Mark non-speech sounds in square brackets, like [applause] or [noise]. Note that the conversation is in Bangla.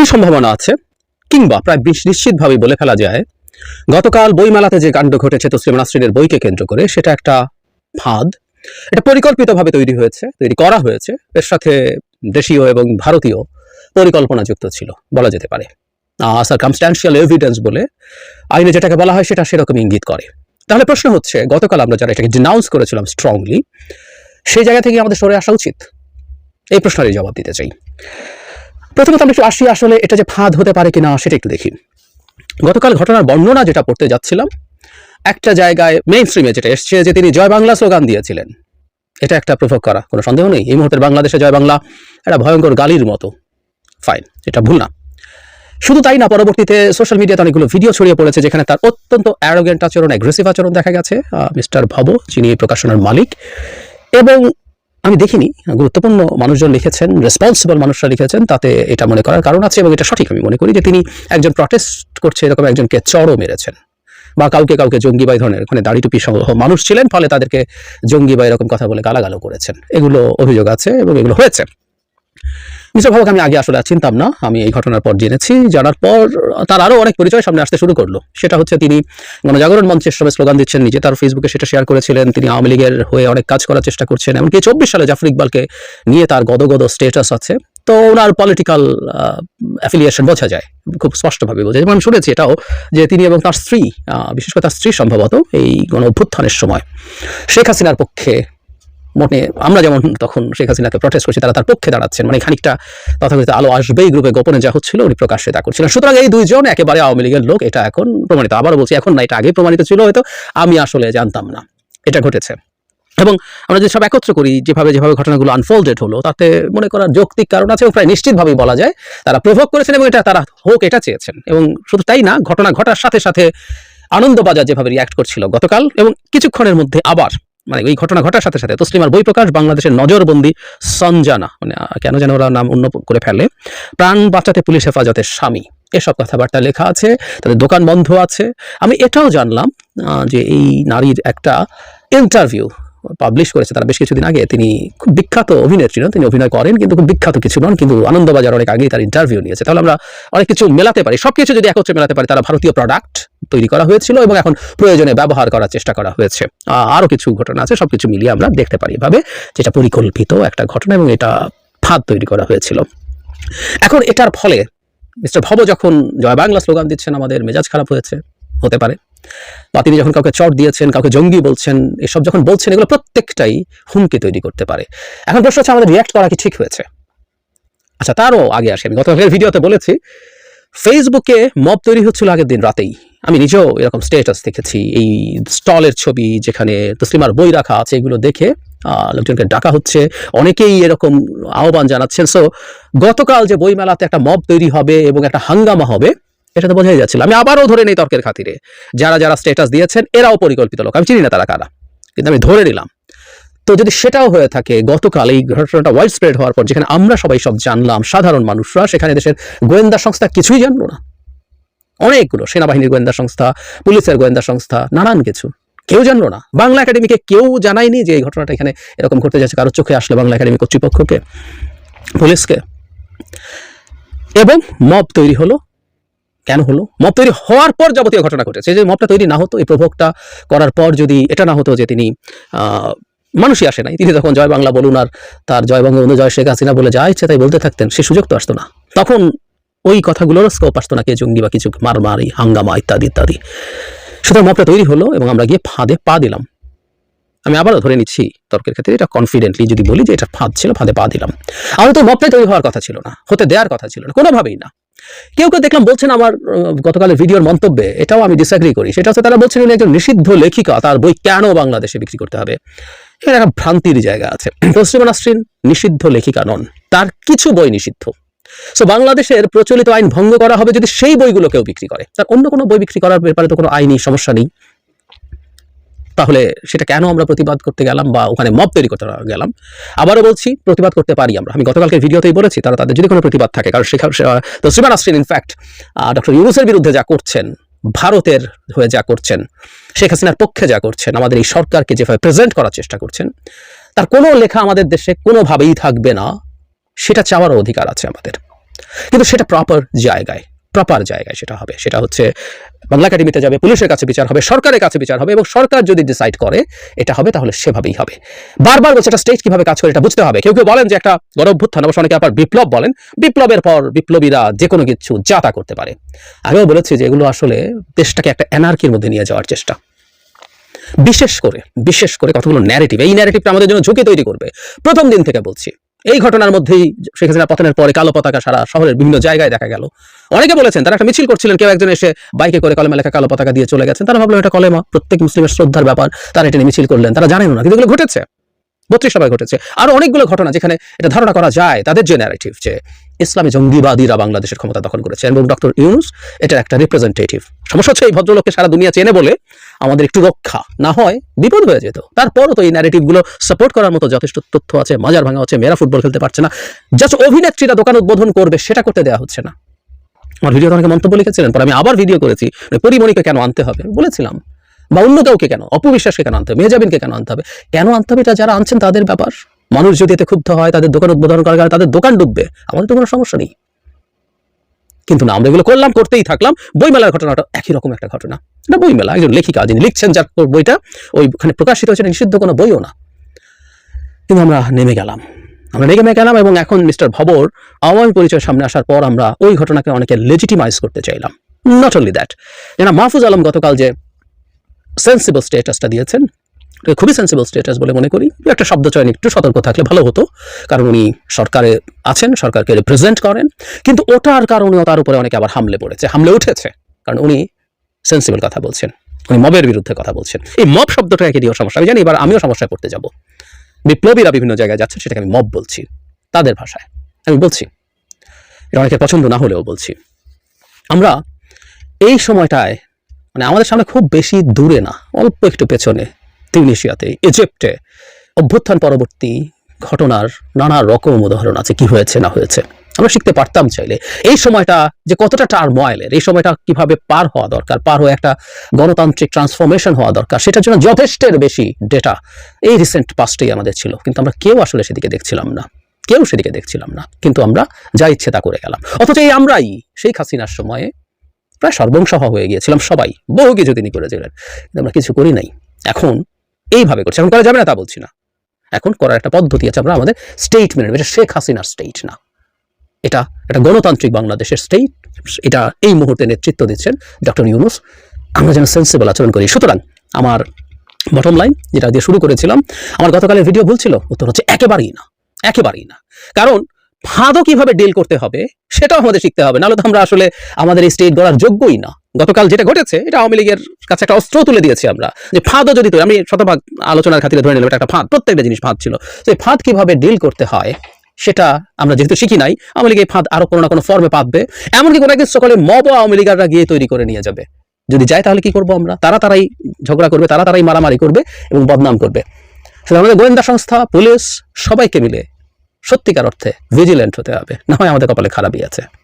খুবই সম্ভাবনা আছে, কিংবা প্রায় বিশ নিশ্চিতভাবেই বলে ফেলা যায়। গতকাল বইমেলাতে যে কাণ্ড ঘটেছে তসলিমা নাসরিনের বইকে কেন্দ্র করে, সেটা একটা ফাঁদ। এটা পরিকল্পিতভাবে তৈরি হয়েছে, তৈরি করা হয়েছে, এর সাথে দেশীয় এবং ভারতীয় পরিকল্পনা যুক্ত ছিল, বলা যেতে পারে। সার্কামস্ট্যান্সিয়াল এভিডেন্স বলে আইনে যেটাকে বলা হয়, সেটা সেরকম ইঙ্গিত করে। তাহলে প্রশ্ন হচ্ছে, গতকাল আমরা যারা এটাকে ডিনাউন্স করেছিলাম স্ট্রংলি সেই জায়গা থেকে আমাদের সরে আসা উচিত? এই প্রশ্নেরই জবাব দিতে চাই। প্রথমত আমরা একটু আসি আসলে এটা যে ফাঁদ হতে পারে কিনা সেটা একটু দেখি। গতকাল ঘটনার বর্ণনা যেটা পড়তে যাচ্ছিলাম, একটা জায়গায় মেইন স্ট্রিমে যেটা এসছে যে তিনি জয় বাংলা স্লোগান দিয়েছিলেন। এটা একটা প্রভোগ করা, কোনো সন্দেহ নেই। এই মুহূর্তের বাংলাদেশে জয় বাংলা একটা ভয়ঙ্কর গালির মতো। ফাইন এটা ভুল না। শুধু তাই না, পরবর্তীতে সোশ্যাল মিডিয়াতে অনেকগুলো ভিডিও ছড়িয়ে পড়েছে যেখানে তার অত্যন্ত অ্যারোগেন্ট আচরণ অ্যাগ্রেসিভ আচরণ দেখা গেছে মিস্টার ভব, যিনি প্রকাশনার মালিক। এবং আমি দেখিনি, গুরুত্বপূর্ণ মানুষজন লিখেছেন রেসপন্সিবল মানুষরা লিখেছেন, তাতে এটা মনে করার কারণ আছে এবং এটা সঠিক আমি মনে করি যে তিনি একজন প্রটেস্ট করছে, এরকম একজনকে চড়ও মেরেছেন। বা কাউকে কাউকে জঙ্গি বা ধরনের ওখানে দাড়ি টুপি সহ মানুষ ছিলেন, ফলে তাদেরকে জঙ্গি বা এরকম কথা বলে গালাগালো করেছেন। এগুলো অভিযোগ আছে এবং এগুলো হয়েছে। ভাবক, আমি আগে আসলে চিনতাম না। আমি এই ঘটনার পর জেনেছি। জানার পর তার আরও অনেক পরিচয় সামনে আসতে শুরু করল। সেটা হচ্ছে তিনি গণজাগরণ মঞ্চের সময় স্লোগান দিচ্ছেন নিজে। তার ফেসবুকে সেটা শেয়ার করেছিলেন। তিনি আওয়ামী লীগের হয়ে অনেক কাজ করার চেষ্টা করছেন। এমনকি চব্বিশ সালে জাফর ইকবালকে নিয়ে তার গদগদ স্টেটাস আছে। তো ওনার পলিটিক্যাল অ্যাফিলিয়েশন বোঝা যায়। খুব স্পষ্টভাবে বোঝা যায়। আমি শুনেছি এটাও যে তিনি এবং তার স্ত্রী বিশেষ করে তার স্ত্রী সম্ভবত এই গণ অভ্যুত্থানের সময় শেখ হাসিনার পক্ষে মনে আমরা যেমন তখন শেখ হাসিনাকে প্রটেস্ট করছি, তারা তার পক্ষে দাঁড়াচ্ছেন। মানে খানিকটা তথাকথিত আলো আসবেই গ্রুপে গোপনে যা হচ্ছিল উনি প্রকাশ্যে তা করছিলেন। সুতরাং এই দুইজন একেবারে আওয়ামী লীগের লোক, এটা এখন প্রমাণিত। আবারও বলছি, এখন না, এটা আগে প্রমাণিত ছিল হয়তো, আমি আসলে জানতাম না। এটা ঘটেছে। এবং আমরা যদি সব একত্র করি, যেভাবে যেভাবে ঘটনাগুলো আনফোল্ডেড হলো, তাতে মনে করার যৌক্তিক কারণ আছে প্রায় নিশ্চিতভাবেই বলা যায়, তারা প্রভোগ করেছেন এবং এটা তারা হোক এটা চেয়েছেন। এবং শুধু তাই না, ঘটনা ঘটার সাথে সাথে আনন্দবাজার যেভাবে রিয়াক্ট করছিল গতকাল, এবং কিছুক্ষণের মধ্যে আবার মানে এই ঘটনা ঘটার সাথে সাথে তসলিমার বই প্রকাশ বাংলাদেশের নজরবন্দি সঞ্জানা মানে কেন যেন ওরা নাম অন্য করে ফেলে, প্রাণ বাঁচাতে পুলিশ হেফাজতের স্বামী। এসব কথাবার্তা লেখা আছে, তাদের দোকান বন্ধ আছে। আমি এটাও জানলাম যে এই নারীর একটা ইন্টারভিউ পাবলিশ করেছে তারা বেশ কিছুদিন আগে। তিনি খুব বিখ্যাত অভিনেত্রী নন, তিনি অভিনয় করেন, কিন্তু খুব বিখ্যাত কিছু নন, কিন্তু আনন্দবাজার অনেক আগেই তার ইন্টারভিউ নিয়েছে। তাহলে আমরা অনেক কিছু মেলাতে পারি। সব কিছু যদি একত্রে মেলাতে পারি, তারা ভারতীয় প্রোডাক্ট তৈরি করা হয়েছিল এবং এখন প্রয়োজনে ব্যবহার করার চেষ্টা করা হয়েছে। আরও কিছু ঘটনা আছে, সবকিছু মিলিয়ে আমরা দেখতে পারি এভাবে, যেটা পরিকল্পিত একটা ঘটনা এবং এটা ফাঁদ তৈরি করা হয়েছিল। এখন এটার ফলে মিস্টার ভব যখন জয় বাংলা স্লোগান দিচ্ছেন, আমাদের মেজাজ খারাপ হয়েছে, হতে পারে। বা তিনি যখন কাউকে চট দিয়েছেন, কাউকে জঙ্গি বলছেন, এসব যখন বলছেন, এগুলো প্রত্যেকটাই হুমকি তৈরি করতে পারে। এখন প্রশ্ন হচ্ছে, আমাদের রিয়াক্ট করা কি ঠিক হয়েছে? আচ্ছা তারও আগে আসেন। গতকালের ভিডিওতে বলেছি ফেসবুকে মব তৈরি হচ্ছিল আগের দিন রাতেই। আমি নিজেও এরকম স্টেটাস দেখেছি। এই স্টলের ছবি যেখানে তসলিমার বই রাখা আছে, এগুলো দেখে লোকজনকে ডাকা হচ্ছে। অনেকেই এরকম আহ্বান জানাচ্ছেন। সো গতকাল যে বই মেলাতে একটা মব তৈরি হবে এবং একটা হাঙ্গামা হবে, এটা তো বোঝাই যাচ্ছিল। আমি আবারও ধরে নেই তর্কের খাতিরে। যারা যারা স্টেটাস দিয়েছেন, এরাও পরিকল্পিত লোক। আমি চিনি না তারা কারা, কিন্তু আমি ধরে নিলাম। তো যদি সেটাও হয়ে থাকে, গতকাল এই ঘটনাটা ওয়াইড স্প্রেড হওয়ার পর, যেখানে আমরা সবাই সব জানলাম, সাধারণ মানুষরা, সেখানে দেশের গোয়েন্দা সংস্থা কিছুই জানলো না। অনেকগুলো সেনাবাহিনীর গোয়েন্দা সংস্থা, পুলিশের গোয়েন্দা সংস্থা, নানান কিছু। কেউ জানলো না। বাংলা একাডেমিকে কেউ জানায়নি যে এই ঘটনাটা এখানে এরকম ঘটতে যাচ্ছে। কারোর চোখে আসলে বাংলা একাডেমি কর্তৃপক্ষকে, পুলিশকে। এবং মব তৈরি হলো। কেন হলো? মব তৈরি হওয়ার পর যাবতীয় ঘটনা ঘটেছে। যে মবটা তৈরি না হতো, এই প্রভোগটা করার পর যদি এটা না হতো যে তিনি মানুষই আসে নাই। তিনি তখন জয় বাংলা বলুন আর তার জয় বঙ্গবন্ধু জয় শেখ হাসিনা বলে যা ইচ্ছে তাই বলতে থাকতেন, সে সুযোগ তো আসতো না। তখন ওই কথাগুলোর স্কোপ আসতো না, কে জঙ্গি বা কিছু মারমারি, হাঙ্গামা ইত্যাদি ইত্যাদি। সুতরাং মবটা তৈরি হলো এবং আমরা গিয়ে ফাঁদে পা দিলাম। আমি আবারও ধরে নিচ্ছি তর্কের ক্ষেত্রে, এটা কনফিডেন্টলি যদি বলি যে এটা ফাঁদ ছিল, ফাঁদে পা দিলাম। আমাদের তো মবটাই তৈরি হওয়ার কথা ছিল না, হতে দেওয়ার কথা ছিল না, কোনোভাবেই না। কেউ কেউ দেখলাম বলছেন আমার গতকালের ভিডিওর মন্তব্যে, এটাও আমি ডিসঅ্যাগ্রি করি। সেটা হচ্ছে তারা বলছেন একজন নিষিদ্ধ লেখিকা, তার বই কেন বাংলাদেশে বিক্রি করতে হবে? এর একটা ভ্রান্তির জায়গা আছে। [clears throat] তসলিমা নাসরিন নিষিদ্ধ লেখিকা নন, তার কিছু বই নিষিদ্ধ। সো বাংলাদেশের প্রচলিত আইন ভঙ্গ করা হবে যদি সেই বইগুলো কেউ বিক্রি করে। তার অন্য কোনো বই বিক্রি করার ব্যাপারে তো কোনো আইনি সমস্যা নেই। তাহলে সেটা কেন আমরা প্রতিবাদ করতে গেলাম বা ওখানে মব তৈরি করতে গেলাম? আবারও বলছি, প্রতিবাদ করতে পারি আমরা। আমি গতকালকে ভিডিওতেই বলেছি, তারা তাদের যদি কোনো প্রতিবাদ থাকে। কারণ তো শ্রীমান আসছেন ইনফ্যাক্ট ডক্টর ইউনুসের বিরুদ্ধে যা করছেন, ভারতের হয়ে যা করছেন, শেখ হাসিনার পক্ষে যা করছেন, আমাদের এই সরকারকে যেভাবে প্রেজেন্ট করার চেষ্টা করছেন, তার কোনো লেখা আমাদের দেশে কোনোভাবেই থাকবে না। সেটা চাওয়ারও অধিকার আছে আমাদের। কিন্তু সেটা প্রপার জায়গায় প্রপার জায়গায় সেটা হবে। সেটা হচ্ছে বাংলা একাডেমিতে যাবে, পুলিশের কাছে বিচার হবে, সরকারের কাছে বিচার হবে এবং সরকার যদি ডিসাইড করে, এটা হবে তাহলে সেভাবেই হবে। বারবার বলছে একটা স্টেট কীভাবে কাজ করে, এটা বুঝতে হবে। কেউ কেউ বলেন যে একটা গণভ্যুত্থান অবশ্য অনেকে আবার বিপ্লব বলেন। বিপ্লবের পর বিপ্লবীরা যে কোনো কিছু যা তা করতে পারে। আগেও বলেছি যে এগুলো আসলে দেশটাকে একটা এনার্কির মধ্যে নিয়ে যাওয়ার চেষ্টা। বিশেষ করে বিশেষ করে কতগুলো ন্যারেটিভ এই ন্যারেটিভটা আমাদের জন্য ঝুঁকি তৈরি করবে। প্রথম দিন থেকে বলছি। এই ঘটনার মধ্যেই শেখ হাসিনা পতনের পরে কালো পতাকা সারা শহরের বিভিন্ন জায়গায় দেখা গেল। অনেকে বলেছেন, তারা একটা মিছিল করছিলেন, কেউ একজন এসে বাইকে করে কলেমা লেখা কালো পতাকা দিয়ে চলে গেছেন। তারা ভাবলো এটা কলেমা, প্রত্যেক মুসলিমের শ্রদ্ধার ব্যাপার। তারা এটা মিছিল করলেন, তারা জানেন না, কিন্তু এগুলো ঘটেছে। বত্রিশ সভায় ঘটেছে। আরও অনেকগুলো ঘটনা যেখানে এটা ধারণা করা যায় তাদের যে ন্যারেটিভ যে ইসলামী জঙ্গিবাদীরা বাংলাদেশের ক্ষমতা দখল করেছে। এবং ডক্টর ইউনুস এটা একটা রিপ্রেজেন্টেটিভ সমস্যা হচ্ছে এই ভদ্রলোককে সারা দুনিয়া চেনে বলে আমাদের একটু রক্ষা না হয় বিপদ হয়ে যেত। তারপরও তো এই ন্যারেটিভগুলো সাপোর্ট করার মতো যথেষ্ট তথ্য আছে, মাজার ভাঙা হচ্ছে, মেয়েরা ফুটবল খেলতে পারছে না। জাস্ট অভিনেত্রীরা দোকান উদ্বোধন করবে, সেটা করতে দেওয়া হচ্ছে না। আমার ভিডিওতে অনেকে মন্তব্য লিখেছিলেন, পরে আমি আবার ভিডিও করেছি, পরিমণিকে কেন আনতে হবে? বলেছিলাম, বা অন্য কাউকে কেন, অপবিশ্বাসকে কেন আনতে হবে মেজাবিনকে কেন আনতে হবে? কেন আনতে হবে এটা যারা আনছেন তাদের ব্যাপার। মানুষ যদি এতে ক্ষুব্ধ হয়, তাদের দোকান উদ্বোধন করার কারণে তাদের দোকান ডুববে, আমাদের তো কোনো সমস্যা নেই। কিন্তু না, আমরা এগুলো করলাম, করতেই থাকলাম। বইমেলার ঘটনাটা একই রকম একটা ঘটনা। এটা বইমেলা, একজন লেখিকা যিনি লিখছেন যার বইটা, ওইখানে প্রকাশিত হয়েছে নিষিদ্ধ কোনো বইও না। কিন্তু আমরা নেমে গেলাম। আমরা নেমে গেলাম এবং এখন মিস্টার ভবর আওয়ামী পরিচয়ের সামনে আসার পর আমরা ওই ঘটনাকে অনেকে লেজিটিমাইজ করতে চাইলাম। নট অনলি দ্যাট যেন মাহফুজ আলম গতকাল যে সেন্সিবল স্টেটাসটা দিয়েছেন খুবই সেন্সিবল স্টেটাস বলে মনে করি। একটা শব্দ চয়ন একটু সতর্ক থাকলে ভালো হতো, কারণ উনি সরকারে আছেন, সরকারকে রিপ্রেজেন্ট করেন। কিন্তু ওটার কারণেও তার উপরে অনেকে আবার হামলে পড়েছে, হামলে উঠেছে। কারণ উনি সেন্সিবল কথা বলছেন, উনি মবের বিরুদ্ধে কথা বলছেন। এই মব শব্দটা একে দিয়েও সমস্যা। আমি জানি এবার আমিও সমস্যায় পড়তে যাব। বিপ্লবীরা বিভিন্ন জায়গায় যাচ্ছে, সেটাকে আমি মব বলছি, তাদের ভাষায়। আমি বলছি, এটা অনেকে পছন্দ না হলেও বলছি। আমরা এই সময়টায় মানে আমাদের সামনে খুব বেশি দূরে না, অল্প একটু পেছনে তিউনিশিয়াতে, ইজিপ্টে অভ্যুত্থান পরবর্তী ঘটনার নানা রকম উদাহরণ আছে, কি হয়েছে, না হয়েছে। আমরা শিখতে পারতাম চাইলে। এই সময়টা যে কতটা টার্ময়েলের এই সময়টা কীভাবে পার হওয়া দরকার, পার হয়ে একটা গণতান্ত্রিক ট্রান্সফরমেশন হওয়া দরকার, সেটার জন্য যথেষ্টের বেশি ডেটা এই রিসেন্ট পাস্টেই আমাদের ছিল। কিন্তু আমরা কেউ আসলে সেদিকে দেখছিলাম না। কেউ সেদিকে দেখছিলাম না। কিন্তু আমরা যা ইচ্ছে তা করে গেলাম। অথচ এই আমরাই সেই খাসিনার সময়ে প্রায় সর্বংসহ হয়ে গিয়েছিলাম সবাই। বহু কিছু তিনি করেছিলেন। কিন্তু আমরা কিছু করি নাই। এখন এইভাবে করছে। এখন করা যাবে না তা বলছি না। এখন করার একটা পদ্ধতি আছে আমরা আমাদের স্টেট মেনে। এটা শেখ হাসিনার স্টেট না। এটা এটা গণতান্ত্রিক বাংলাদেশের স্টেট এটা এই মুহূর্তে নেতৃত্ব দিচ্ছেন ডক্টর ইউনুস। আমরা যেন সেন্সিবল আচরণ করি। সুতরাং আমার বটম লাইন যেটা দিয়ে শুরু করেছিলাম, আমার গতকালের ভিডিও ভুল ছিল, উত্তর হচ্ছে একেবারেই না। একেবারেই না। কারণ ফাঁদও কীভাবে ডিল করতে হবে, সেটাও আমাদের শিখতে হবে। নাহলে তো আমরা আসলে আমাদের এই স্টেট গড়ার যোগ্যই না। গতকাল যেটা ঘটেছে, এটা আওয়ামী লীগের কাছে একটা অস্ত্র তুলে দিয়েছি আমরা, যে ফাঁদও যদি তৈরি আমি শতভাগ আলোচনার খাতিরে ধরে নিলাম, এটা একটা ফাঁদ, প্রত্যেকটা জিনিস ফাঁদ ছিল। তো এই ফাঁদ কীভাবে ডিল করতে হয়, সেটা আমরা যেহেতু শিখি নাই, আওয়ামী লীগ এই ফাঁদ আরও কোনো না কোনো ফর্মে পাবে। এমনকি কোনো একদিন সকালে মব আওয়ামী লীগাররা গিয়ে তৈরি করে নিয়ে যাবে। যদি যায় তাহলে কি করব আমরা? তারা তারাই ঝগড়া করবে, তারা তারাই মারামারি করবে এবং বদনাম করবে। শুধু আমাদের গোয়েন্দা সংস্থা, পুলিশ, সবাইকে মিলে সত্যিকার অর্থে ভিজিল্যান্ট হতে হবে। না হয় আমাদের কপালে খারাপই আছে।